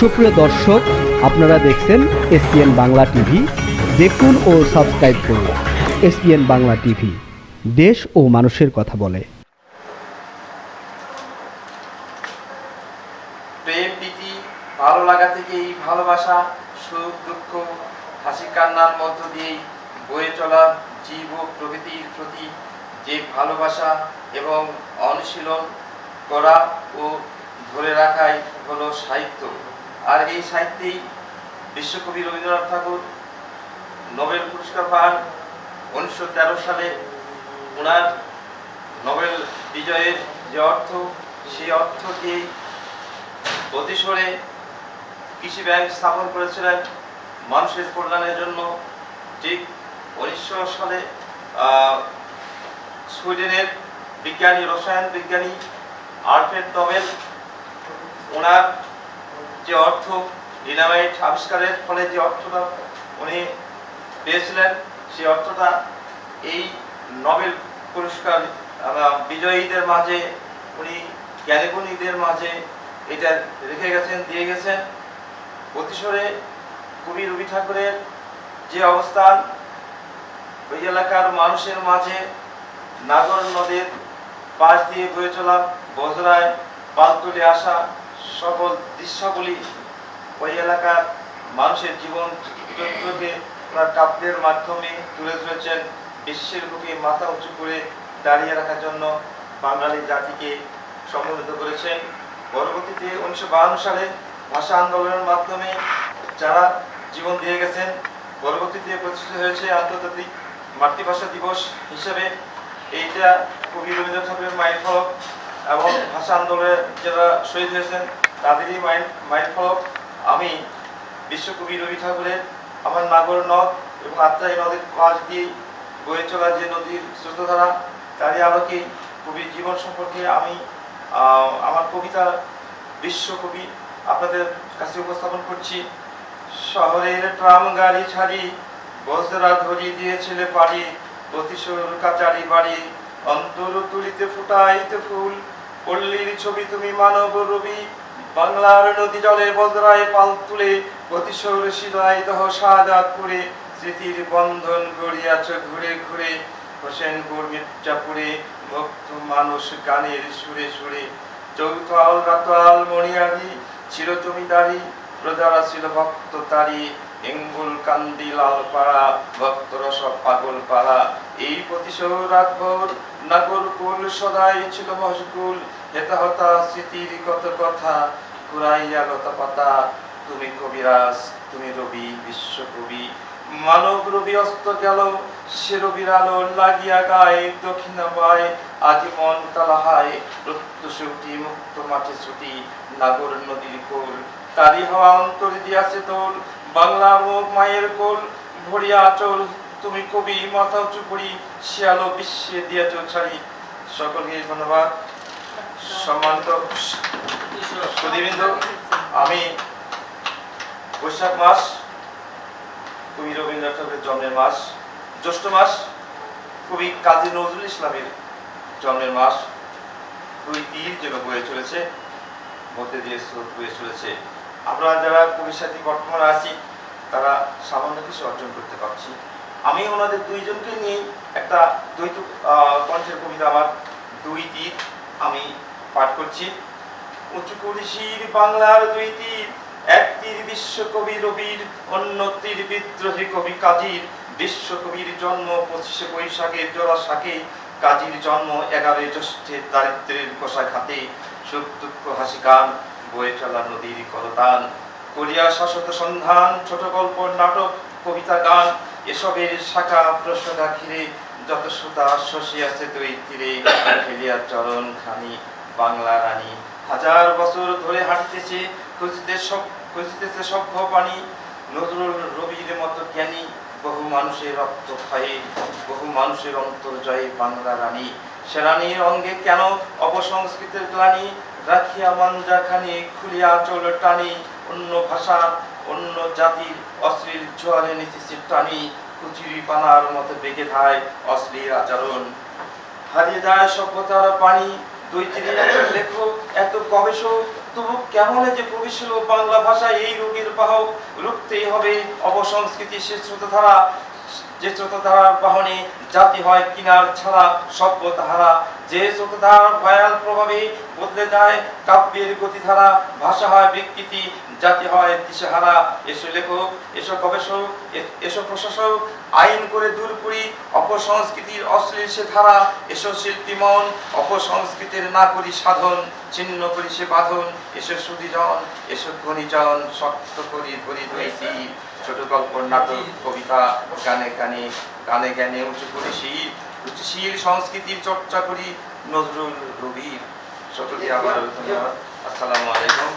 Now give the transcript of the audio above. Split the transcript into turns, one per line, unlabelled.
সুপ্রিয় দর্শক, আপনারা দেখছেন এসপিএন বাংলা টিভি। দেখুন ও সাবস্ক্রাইব করুন এসপিএন বাংলা টিভি। দেশ ও মানুষের কথা বলে।
প্রেম, প্রীতি, ভালো লাগা থেকেই ভালোবাসা, সুখ, দুঃখ, হাসি, কান্নার মধ্য দিয়েই বয়ে চলা জীব ও প্রকৃতির প্রতি যে ভালোবাসা এবং অনুশীলন করা ও ধরে রাখাই হলো সাহিত্য। আর এই সাহিত্যেই বিশ্বকবি রবীন্দ্রনাথ ঠাকুর নোবেল পুরস্কার পান। উনিশশো তেরো সালে ওনার নোবেল বিজয়ের যে অর্থ, সেই অর্থ দিয়েই অতিসরে কৃষি ব্যাংক স্থাপন করেছিলেন মানুষের কল্যাণের জন্য। ঠিক উনিশশো সালে সুইডেনের বিজ্ঞানী, রসায়ন বিজ্ঞানী আলফ্রেড নোবেল ওনার যে অর্থ ডিনামাইট আবিষ্কারের ফলে যে অর্থটা উনি পেয়েছিলেন, সেই অর্থটা এই নোবেল পুরস্কার বিজয়ীদের মাঝে, উনি জ্ঞানীগুণীদের মাঝে এটা রেখে গেছেন, দিয়ে গেছেন। অতিসরে কবি রবি ঠাকুরের যে অবস্থান, ওই এলাকার মানুষের মাঝে নাগর নদীর পাশ দিয়ে বয়ে চলা বজরায় পাল তুলে আসা সকল দৃশ্যগুলি ওই এলাকার মানুষের জীবন চরিত্রকে ওনার কাব্যের মাধ্যমে তুলে ধরেছেন। বিশ্বের বুকে মাথা উঁচু করে দাঁড়িয়ে রাখার জন্য বাঙালি জাতিকে সম্মানিত করেছেন। পরবর্তীতে উনিশশো সালে ভাষা আন্দোলনের মাধ্যমে যারা জীবন দিয়ে গেছেন, পরবর্তীতে প্রতিষ্ঠিত হয়েছে আন্তর্জাতিক মাতৃভাষা দিবস হিসেবে। এইটা কবি রবীন্দ্রনাথ ঠাকুরের মাইল ফলক এবং ভাষা আন্দোলনে যারা শহীদ হয়েছেন তাদেরই মাইল ফলক আমি বিশ্বকবি রবি ঠাকুরের, আমার নাগর নদ এবং আত্রাই নদীর পাশ দিয়ে বয়ে চলা যে নদীর স্রোতধারা, তারই আলোকে কবির জীবন সম্পর্কে আমি আমার কবিতা বিশ্বকবি আপনাদের কাছে উপস্থাপন করছি। শহরের ট্রাম গাড়ি ছাড়ি, বজরা ধরি দিয়েছিলে পাড়ি প্রতিশোর কাচারি বাড়ি, অন্তর তুলিতে ফুটাইতে ফুল, পল্লীর ছবি তুমি মানব রবি বাংলার নদী জলে বজরায় পাল তুলে প্রতিশোর শিলায় দহ সাদাত করে স্মৃতির বন্ধন গড়িয়াছ ঘুরে ঘুরে। হোসেনপুর মির্জাপুরে ভক্ত মানুষ গানের সুরে সুরে। চৌথাল রাতাল মণিয়ারি ছিল জমিদারি প্রজারা ছিল ভক্ত তারি, এঙ্গুল কান্দি লাল পাড়া ভক্তরা সব পাগল পাড়া। এই প্রতিশোধ রাতভর নাগরকুল সদাই ছিল মশগুল হেতা হতা স্মৃতির কত কথা। কুড়াইয়া লতা পাতা তুমি কবিরাজ, তুমি রবি বিশ্বকবি মানব রবি অস্ত গেল, সে রবির আলো লাগিয়া গায়ে, দক্ষিণা বায় আজীবন তালাহায় প্রত্যুষে উঠি মুক্ত মাঠে ছুটি, নাগর নদীর কোল। তারি হওয়া অন্তর দিয়াছে তোল বাংলা মুখ মায়ের কোল। ভরিয়া আচল তুমি কবি মাথা উঁচু করি শিয়ালো বিশ্বে দিয়াছ ছাড়ি। সকলকে ধন্যবাদ। সম্মানিত সুদীবৃন্দ আমি বৈশাখ মাস কবি রবীন্দ্রনাথ ঠাকুরের জন্মের মাস, জ্যৈষ্ঠ মাস কবি কাজী নজরুল ইসলামের জন্মের মাস দুই তীর যেন বয়ে চলেছে, মধ্যে দিয়ে স্রোত বয়ে চলেছে। আমরা যারা কবির সাথে বর্তমানে আছি, তারা সামান্য কিছু অর্জন করতে পারছি। আমি ওনাদের দুইজনকে নিয়ে একটা দ্বৈত কণ্ঠের কবিতা আমার, দুই তীর আমি পাঠ করছি। উঁচু কুরিশির বাংলার দুই তীর এক তীর বিশ্বকবি রবির অন্য তীর বিদ্রোহী কবি কাজীর। বিশ্বকবির জন্ম পঁচিশে বৈশাখের জোড়া শাকে কাজীর জন্ম এগারোই জ্যৈষ্ঠের দারিদ্রের কষা খাতে। সুখ দুঃখ হাসি গান, বয়ে চলা নদীর করতান করিয়া শাশ্বত সন্ধান ছোট গল্প নাটক, কবিতা গান, এসবের শাখা প্রসঙ্গা ঘিরে যত সুতা শশী আছে দুই তীরে। ফেলিয়া চরণ খানি বাংলা রানী। হাজার বছর ধরে হাঁটতেছে, খুঁজতে সব খুঁজতেছে সভ্য পানি নজরুল রবির মতো জ্ঞানী, বহু মানুষের রক্ত খায়ে বহু মানুষের অন্তর জয়ে বাংলা রানী। সে রানীর অঙ্গে কেন অপসংস্কৃতের গ্লানি? রাখিয়া মাঞ্জা খানি খুলিয়া চল টানি। অন্য ভাষা অন্য জাতির অশ্লীল জোয়ারে নিতেছে টানি। কুচুরি পানার মতো বেঁকে খায় অশ্লীল আচরণ। হারিয়ে যায় সভ্যতার পানি দুই তিন লেখো এত গবেষক, তবু কেমন যে প্রবেশিল বাংলা ভাষা এই রোগের বাহক রুখতেই হবে অবসংস্কৃতি শ্রেষ্ঠতা স্রোতধারা যে স্রোতধারার বাহনে জাতি হয় কিনার ছাড়া সভ্যতাহারা যে স্রোতধারার ভয়াল প্রভাবে বদলে যায় কাব্যের গতিধারা, ভাষা হয় বিকৃতি, জাতি হয় দিশেহারা। এসো লেখক, এসো গবেষক এসো প্রশাসক, আইন করে দূর করি অপসংস্কৃতির অশ্লীল সে ধারা। এসো শিল্পী মন অপসংস্কৃতির না করি সাধন, ছিন্ন করি সে বাঁধন। এসো সুদীজন এসো ঘনীজন, শক্ত করি ধরি ধরেছি ছোট গল্প নাটক কবিতা, গানে গানে গানে গানে উঁচু করি শীল রুচিশীল সংস্কৃতির চর্চা করি নজরুল রবির। সকলকে আবার আসসালামু আলাইকুম।